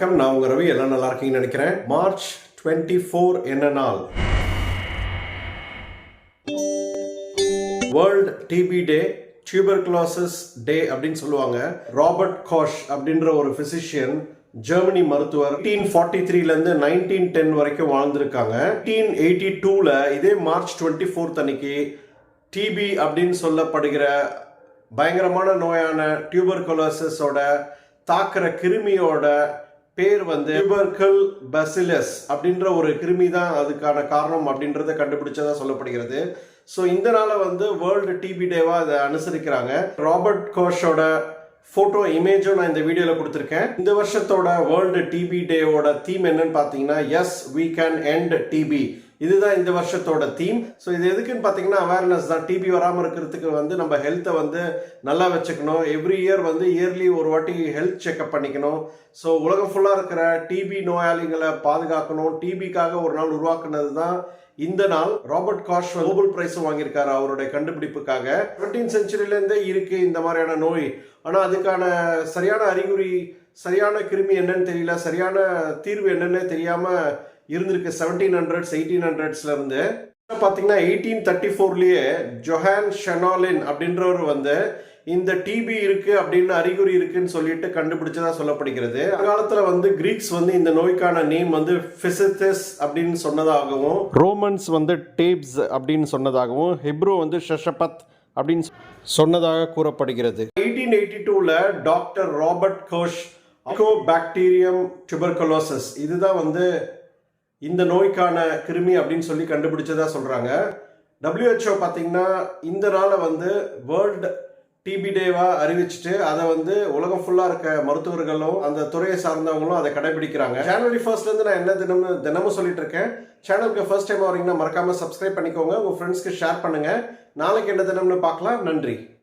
வணக்கம். நான் உங்க ரவி. எல்லாம் நல்லா இருக்கீங்கன்னு நினைக்கிறேன். மார்ச் டுவெண்ட்டி ஃபோர் என்ன நாள்? World TB day tuberculosis day அப்படின்னு சொல்லுவாங்க. ராபர்ட் காஷ் அப்படின்ற ஒரு பிசிஷியன் ஜெர்மனி மருத்துவர் எயிட்டீன் ஃபார்ட்டி த்ரீலேருந்து நைன்டீன் டென் வரைக்கும் வாழ்ந்திருக்காங்க. எயிட்டீன் எயிட்டி டூவில் இதே மார்ச் டுவெண்ட்டி ஃபோர்த் அன்னைக்கு டிபி அப்படின்னு சொல்லப்படுகிற பயங்கரமான நோயான டியூபர்குலோசிஸோட தாக்குற கிருமியோட பேர் வந்து டியூபர்கல் பசிலஸ் அப்படின்ற ஒரு கிருமி தான் அதுக்கான காரணம் அப்படின்றத கண்டுபிடிச்சதா சொல்லப்படுகிறது. ஸோ இந்த நாளை வந்து வேர்ல்டு டிபி டேவா அதை அனுசரிக்கிறாங்க. ராபர்ட் கோஷோட ஃபோட்டோ இமேஜும் நான் இந்த வீடியோவில் கொடுத்துருக்கேன். இந்த வருஷத்தோட வேர்ல்டு டிபி டேவோட தீம் என்னன்னு பார்த்தீங்கன்னா S we can end DP இதுதான் இந்த வருஷத்தோட தீம் ஸோ இது எதுக்குன்னு பார்த்தீங்கன்னா அவேர்னஸ் தான். டிபி வராமல் இருக்கிறதுக்கு வந்து நம்ம ஹெல்த்தை வந்து நல்லா வச்சுக்கணும். எவ்ரி இயர் வந்து இயர்லி ஒரு வாட்டி ஹெல்த் செக்அப் பண்ணிக்கணும். ஸோ உலகம் ஃபுல்லாக இருக்கிற டிபி நோயாளிகளை பாதுகாக்கணும். டிபிக்காக ஒரு நாள் உருவாக்குனது தான் இந்த நாள். ராபர்ட் காஷ் நோபல் பிரைஸும் வாங்கியிருக்காரு அவருடைய கண்டுபிடிப்புக்காக. செவன்டீன் செஞ்சுரியிலேருந்தே இருக்கு இந்த மாதிரியான நோய். ஆனால் அதுக்கான சரியான அறிகுறி சரியான கிருமி என்னன்னு தெரியல. சரியான தீர்வு என்னன்னு தெரியாமல் இருந்திருக்கு. செவன்டீன் ஹண்ட்ரட்ஸ் எயிட்டீன் ஹண்ட்ரட்ஸ்ல இருந்து. பார்த்தீங்கன்னா எயிட்டீன் தேர்ட்டி ஃபோர்லேயே ஜொஹான் ஷெனாலின் அப்படின்றவர் வந்து இந்த டிபி இருக்கு அப்படின்னு அறிகுறி இருக்குன்னு சொல்லிட்டு கண்டுபிடிச்சதா சொல்லப்படுகிறது. அந்த காலத்துல வந்து கிரீக்ஸ் வந்து இந்த நோய்க்கான நேம் வந்து பிசித்திஸ் அப்படின்னு சொன்னதாகவும் ரோமன்ஸ் வந்து டேப்ஸ் அப்படின்னு சொன்னதாகவும் ஹெப்ரோ வந்து ஷஷபத் அப்படின்னு சொன்னதாக கூறப்படுகிறது. எயிட்டீன் எயிட்டி டூவில் doctor Robert Koch bacterium tuberculosis இதுதான் வந்து இந்த நோய்க்கான கிருமி அப்படின்னு சொல்லி கண்டுபிடிச்சதா சொல்கிறாங்க டபிள்யூஹெச்ஓ பார்த்தீங்கன்னா இந்த நாளை வந்து வேர்ல்டு டிபி டேவாக அறிவிச்சிட்டு அதை வந்து உலகம் ஃபுல்லாக இருக்க மருத்துவர்களும் அந்த துறையை சார்ந்தவங்களும் அதை கடைபிடிக்கிறாங்க. ஜனவரி ஃபர்ஸ்ட்லேருந்து நான் என்ன தினமும் தினமும் சொல்லிட்டு இருக்கேன். சேனலுக்கு ஃபர்ஸ்ட் டைம் வரீங்கன்னா மறக்காமல் சப்ஸ்கிரைப் பண்ணிக்கோங்க. உங்கள் ஃப்ரெண்ட்ஸ்க்கு ஷேர் பண்ணுங்க. நாளைக்கு என்ன தினம்னு பார்க்கலாம். நன்றி.